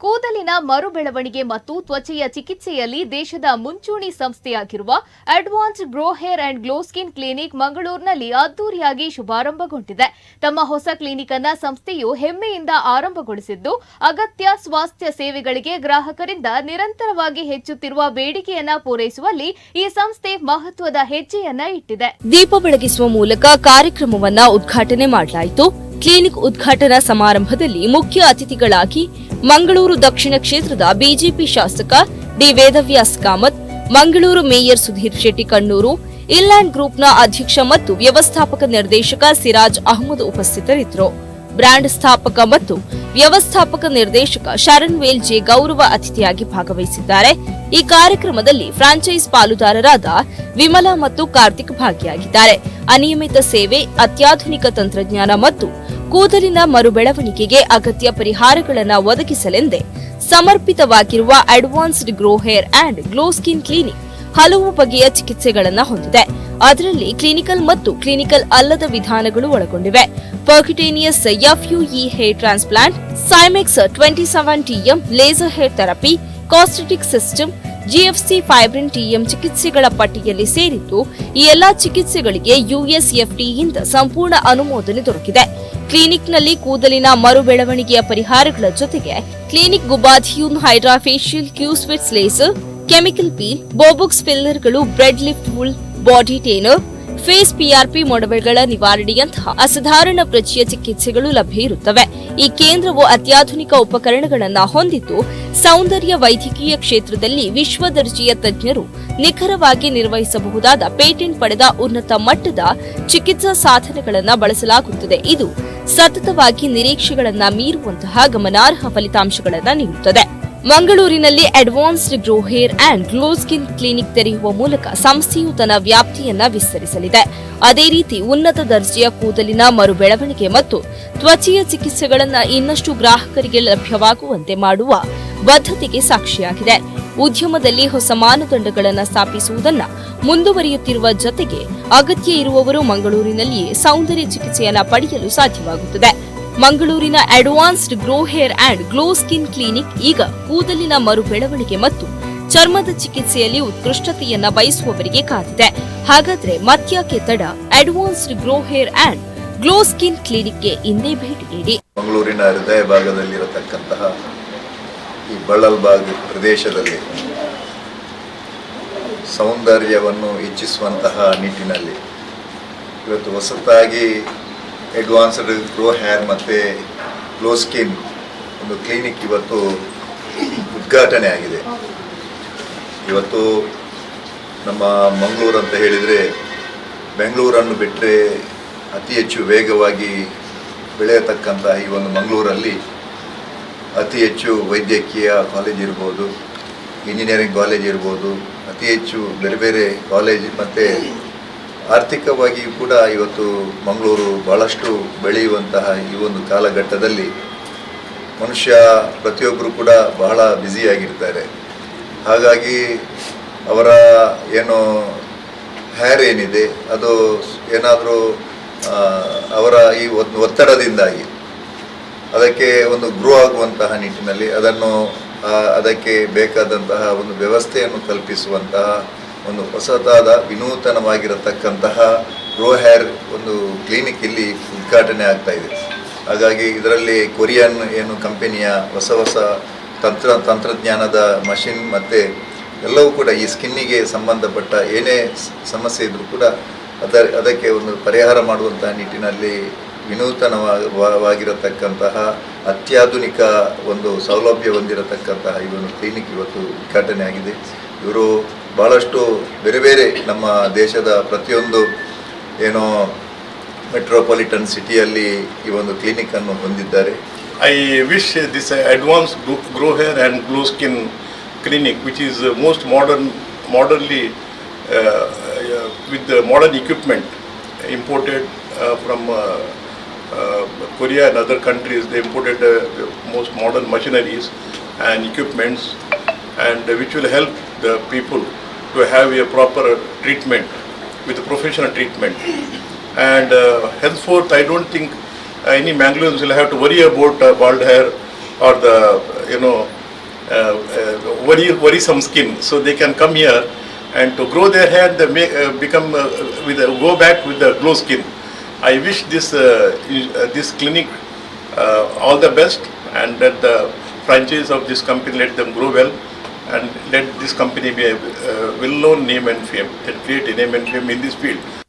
ಕೂದಲಿನ ಮರುಬೆಳವಣಿಗೆ ಮತ್ತು ತ್ವಚೆಯ ಚಿಕಿತ್ಸೆಯಲ್ಲಿ ದೇಶದ ಮುಂಚೂಣಿ ಸಂಸ್ಥೆಯಾಗಿರುವ advance grow hair and glow skin clinic ಮಂಗಳೂರಿನಲ್ಲಿ ಅದ್ದೂರಿಯಾಗಿ ಶುಭಾರಂಭಗೊಂಡಿದೆ. ತಮ್ಮ ಹೊಸ ಕ್ಲಿನಿಕ್ ಅನ್ನ ಸಂಸ್ಥೆಯು ಹೆಮ್ಮೆಯಿಂದ ಆರಂಭಗೊಳಿಸಿದ್ದು, ಅಗತ್ಯ ಸ್ವಾಸ್ಥ್ಯ ಸೇವೆಗಳಿಗೆ ಗ್ರಾಹಕರಿಂದ ನಿರಂತರವಾಗಿ ಹೆಚ್ಚುತ್ತಿರುವ ಬೇಡಿಕೆಯನ್ನ ಪೂರೈಸುವಲ್ಲಿ ಈ ಸಂಸ್ಥೆ ಮಹತ್ವದ ಹೆಜ್ಜೆಯನ್ನ ಇಟ್ಟಿದೆ. ದೀಪ ಬೆಳಗಿಸುವ ಮೂಲಕ ಕಾರ್ಯಕ್ರಮವನ್ನ ಉದ್ಘಾಟನೆ ಮಾಡಲಾಯಿತು. ಕ್ಲಿನಿಕ್ ಉದ್ಘಾಟನಾ ಸಮಾರಂಭದಲ್ಲಿ ಮುಖ್ಯ ಅತಿಥಿಗಳಾಗಿ ಮಂಗಳೂರು ದಕ್ಷಿಣ ಕ್ಷೇತ್ರದ ಬಿಜೆಪಿ ಶಾಸಕ D Vedavyas Kamath, Mangaluru mayor Sudhir Shetty Kannur island ಗ್ರೂಪ್ನ ಅಧ್ಯಕ್ಷ ಮತ್ತು ವ್ಯವಸ್ಥಾಪಕ ನಿರ್ದೇಶಕ ಸಿರಾಜ್ ಅಹಮದ್ ಉಪಸ್ಥಿತರಿದ್ದರು. ಬ್ರ್ಯಾಂಡ್ ಸ್ಥಾಪಕ ಮತ್ತು ವ್ಯವಸ್ಥಾಪಕ ನಿರ್ದೇಶಕ ಶರಣ್ ವೇಲ್ ಜೆ ಗೌರವ ಅತಿಥಿಯಾಗಿ ಭಾಗವಹಿಸಿದ್ದಾರೆ. ಈ ಕಾರ್ಯಕ್ರಮದಲ್ಲಿ ಫ್ರಾಂಚೈಸ್ ಪಾಲುದಾರರಾದ ವಿಮಲಾ ಮತ್ತು ಕಾರ್ತಿಕ್ ಭಾಗಿಯಾಗಿದ್ದಾರೆ. ಅನಿಯಮಿತ ಸೇವೆ, ಅತ್ಯಾಧುನಿಕ ತಂತ್ರಜ್ಞಾನ ಮತ್ತು ಕೂದಲಿನ ಮರುಬೆಳವಣಿಗೆಗೆ ಅಗತ್ಯ ಪರಿಹಾರಗಳನ್ನು ಒದಗಿಸಲೆಂದೇ ಸಮರ್ಪಿತವಾಗಿರುವ advanced grow hair and glow skin clinic ಹಲವು ಬಗೆಯ ಚಿಕಿತ್ಸೆಗಳನ್ನು ಹೊಂದಿದೆ. ಅದರಲ್ಲಿ ಕ್ಲಿನಿಕಲ್ ಮತ್ತು ಕ್ಲಿನಿಕಲ್ ಅಲ್ಲದ ವಿಧಾನಗಳು ಒಳಗೊಂಡಿವೆ. Percutaneous FUE hair transplant, ಸೈಮೆಕ್ಸ್ twenty seven TM laser hair therapy cosmetic system GFC fibrin TM ಚಿಕಿತ್ಸೆಗಳ ಪಟ್ಟಿಯಲ್ಲಿ ಸೇರಿದ್ದು, ಈ ಎಲ್ಲಾ ಚಿಕಿತ್ಸೆಗಳಿಗೆ ಯುಎಸ್ಎಫ್ಡಿಯಿಂದ ಸಂಪೂರ್ಣ ಅನುಮೋದನೆ ದೊರಕಿದೆ. ಕ್ಲಿನಿಕ್ನಲ್ಲಿ ಕೂದಲಿನ ಮರು ಬೆಳವಣಿಗೆಯ ಪರಿಹಾರಗಳ ಜೊತೆಗೆ clinic ಗುಬಾಧಿಯೂನ್ hydrafacial Q switch laser, chemical peel, botox ಫಿಲ್ಲರ್ಗಳು, thread lift wool, body toner face PRP ಮೊಡವೆಗಳ ನಿವಾರಣೆಯಂತಹ ಅಸಾಧಾರಣ ಪ್ರಜೆಯ ಚಿಕಿತ್ಸೆಗಳು ಲಭ್ಯ ಇರುತ್ತವೆ. ಈ ಕೇಂದ್ರವು ಅತ್ಯಾಧುನಿಕ ಉಪಕರಣಗಳನ್ನು ಹೊಂದಿದ್ದು, ಸೌಂದರ್ಯ ವೈದ್ಯಕೀಯ ಕ್ಷೇತ್ರದಲ್ಲಿ ವಿಶ್ವ ದರ್ಜೆಯ ತಜ್ಞರು ನಿಖರವಾಗಿ ನಿರ್ವಹಿಸಬಹುದಾದ ಪೇಟೆಂಟ್ ಪಡೆದ ಉನ್ನತ ಮಟ್ಟದ ಚಿಕಿತ್ಸಾ ಸಾಧನಗಳನ್ನು ಬಳಸಲಾಗುತ್ತದೆ. ಇದು ಸತತವಾಗಿ ನಿರೀಕ್ಷೆಗಳನ್ನು ಮೀರುವಂತಹ ಗಮನಾರ್ಹ ಫಲಿತಾಂಶಗಳನ್ನು ನೀಡುತ್ತದೆ. ಮಂಗಳೂರಿನಲ್ಲಿ advanced grow hair and glow skin clinic ತೆರೆಯುವ ಮೂಲಕ ಸಂಸ್ಥೆಯು ತನ್ನ ವ್ಯಾಪ್ತಿಯನ್ನ ವಿಸ್ತರಿಸಲಿದೆ. ಅದೇ ರೀತಿ ಉನ್ನತ ದರ್ಜೆಯ ಕೂದಲಿನ ಮರುಬೆಳವಣಿಗೆ ಮತ್ತು ತ್ವಚೆಯ ಚಿಕಿತ್ಸೆಗಳನ್ನು ಇನ್ನಷ್ಟು ಗ್ರಾಹಕರಿಗೆ ಲಭ್ಯವಾಗುವಂತೆ ಮಾಡುವ ಬದ್ಧತೆಗೆ ಸಾಕ್ಷಿಯಾಗಿದೆ. ಉದ್ಯಮದಲ್ಲಿ ಹೊಸ ಮಾನದಂಡಗಳನ್ನು ಸ್ಥಾಪಿಸುವುದನ್ನ ಮುಂದುವರಿಯುತ್ತಿರುವ ಜೊತೆಗೆ ಅಗತ್ಯ ಇರುವವರು ಮಂಗಳೂರಿನಲ್ಲಿಯೇ ಸೌಂದರ್ಯ ಚಿಕಿತ್ಸೆಯನ್ನು ಪಡೆಯಲು ಸಾಧ್ಯವಾಗುತ್ತದೆ. ಮಂಗಳೂರಿನ advanced grow hair and glow skin clinic ಈಗ ಕೂದಲಿನ ಮರು ಬೆಳವಣಿಗೆ ಮತ್ತು ಚರ್ಮದ ಚಿಕಿತ್ಸೆಯಲ್ಲಿ ಉತ್ಕೃಷ್ಟತೆಯನ್ನ ಬಯಸುವವರಿಗೆ ಕಾದಿದೆ. ಹಾಗಾದ್ರೆ ಮತ್ಯಾಕೆ ತಡ? Advanced grow hair and glow skin ಕ್ಲಿನಿಕ್ಗೆ ಇಂದೇ ಭೇಟಿ ನೀಡಿ. ಮಂಗಳೂರಿನ ಹೃದಯ ಭಾಗದಲ್ಲಿರತಕ್ಕಂತಹ ಈ ಬಳ್ಳಲ್ಬಾಗ್ ಪ್ರದೇಶದಲ್ಲಿ ಸೌಂದರ್ಯವನ್ನು ಹೆಚ್ಚಿಸುವಂತಹ ನಿಟ್ಟಿನಲ್ಲಿ ಇವತ್ತು ಹೊಸತಾಗಿ ಅಡ್ವಾನ್ಸ್ಡ್ ಗ್ರೋ ಹ್ಯಾರ್ ಮತ್ತು ಗ್ಲೋ ಸ್ಕಿನ್ ಒಂದು ಕ್ಲಿನಿಕ್ ಇವತ್ತು ಉದ್ಘಾಟನೆ ಆಗಿದೆ. ಇವತ್ತು ನಮ್ಮ ಮಂಗಳೂರು ಅಂತ ಹೇಳಿದರೆ ಬೆಂಗಳೂರನ್ನು ಬಿಟ್ಟರೆ ಅತಿ ಹೆಚ್ಚು ವೇಗವಾಗಿ ಬೆಳೆಯತಕ್ಕಂತಹ ಈ ಒಂದು ಮಂಗಳೂರಲ್ಲಿ ಅತಿ ಹೆಚ್ಚು ವೈದ್ಯಕೀಯ ಕಾಲೇಜ್ ಇರ್ಬೋದು ಇಂಜಿನಿಯರಿಂಗ್ ಕಾಲೇಜ್ ಇರ್ಬೋದು, ಅತಿ ಹೆಚ್ಚು ಬೇರೆ ಬೇರೆ ಕಾಲೇಜ್ ಮತ್ತು ಆರ್ಥಿಕವಾಗಿ ಕೂಡ ಇವತ್ತು ಮಂಗಳೂರು ಭಾಳಷ್ಟು ಬೆಳೆಯುವಂತಹ ಈ ಒಂದು ಕಾಲಘಟ್ಟದಲ್ಲಿ ಮನುಷ್ಯ ಪ್ರತಿಯೊಬ್ಬರು ಕೂಡ ಬಹಳ ಬ್ಯುಸಿಯಾಗಿರ್ತಾರೆ ಹಾಗಾಗಿ ಅವರ ಏನು ಹ್ಯಾರ್ ಏನಿದೆ, ಅದು ಏನಾದರೂ ಅವರ ಈ ಒತ್ತಡದಿಂದಾಗಿ ಅದಕ್ಕೆ ಒಂದು ಗ್ರೋ ಆಗುವಂತಹ ನಿಟ್ಟಿನಲ್ಲಿ ಅದನ್ನು ಅದಕ್ಕೆ ಬೇಕಾದಂತಹ ಒಂದು ವ್ಯವಸ್ಥೆಯನ್ನು ಕಲ್ಪಿಸುವಂತಹ ಒಂದು ಹೊಸದಾದ ವಿನೂತನವಾಗಿರತಕ್ಕಂತಹ ಗ್ರೋ ಹೇರ್ ಒಂದು ಕ್ಲಿನಿಕ್ ಇಲ್ಲಿ ಉದ್ಘಾಟನೆ ಆಗ್ತಾ ಇದೆ. ಹಾಗಾಗಿ ಇದರಲ್ಲಿ ಕೊರಿಯನ್ ಏನು ಕಂಪೆನಿಯ ಹೊಸ ಹೊಸ ತಂತ್ರ, ತಂತ್ರಜ್ಞಾನದ ಮಷಿನ್ ಮತ್ತು ಎಲ್ಲವೂ ಕೂಡ ಈ ಸ್ಕಿನ್ನಿಗೆ ಸಂಬಂಧಪಟ್ಟ ಏನೇ ಸಮಸ್ಯೆ ಇದ್ದರೂ ಕೂಡ ಅದ, ಅದಕ್ಕೆ ಒಂದು ಪರಿಹಾರ ಮಾಡುವಂತಹ ನಿಟ್ಟಿನಲ್ಲಿ ವಿನೂತನವಾಗಿರತಕ್ಕಂತಹ ಅತ್ಯಾಧುನಿಕ ಒಂದು ಸೌಲಭ್ಯ ಹೊಂದಿರತಕ್ಕಂತಹ ಈ ಒಂದು ಕ್ಲಿನಿಕ್ ಇವತ್ತು ಉದ್ಘಾಟನೆ ಆಗಿದೆ. ಇವರು ಭಾಳಷ್ಟು ಬೇರೆ ಬೇರೆ ನಮ್ಮ ದೇಶದ ಪ್ರತಿಯೊಂದು ಏನೋ ಮೆಟ್ರೋಪಾಲಿಟನ್ ಸಿಟಿಯಲ್ಲಿ ಈ ಒಂದು ಕ್ಲಿನಿಕನ್ನು ಹೊಂದಿದ್ದಾರೆ. I wish this advance grow hair and glow skin clinic which is most modern modernly with modern equipment imported uh, uh, Korea and other countries. They imported uh, the most modern machineries and equipments, and uh, which will help the people to have a proper treatment with a professional treatment. And uh, henceforth, I don't think any Mangaloreans will have to worry about uh, bald hair or the you know, uh, uh, worry, worrisome skin. So they can come here and to grow their hair, they may uh, become uh, with a, go back with the glow skin. I wish this uh, uh, this clinic uh, all the best and that the franchise of this company let them grow well and let this company be a well-known name and fame and create a name and fame in this field.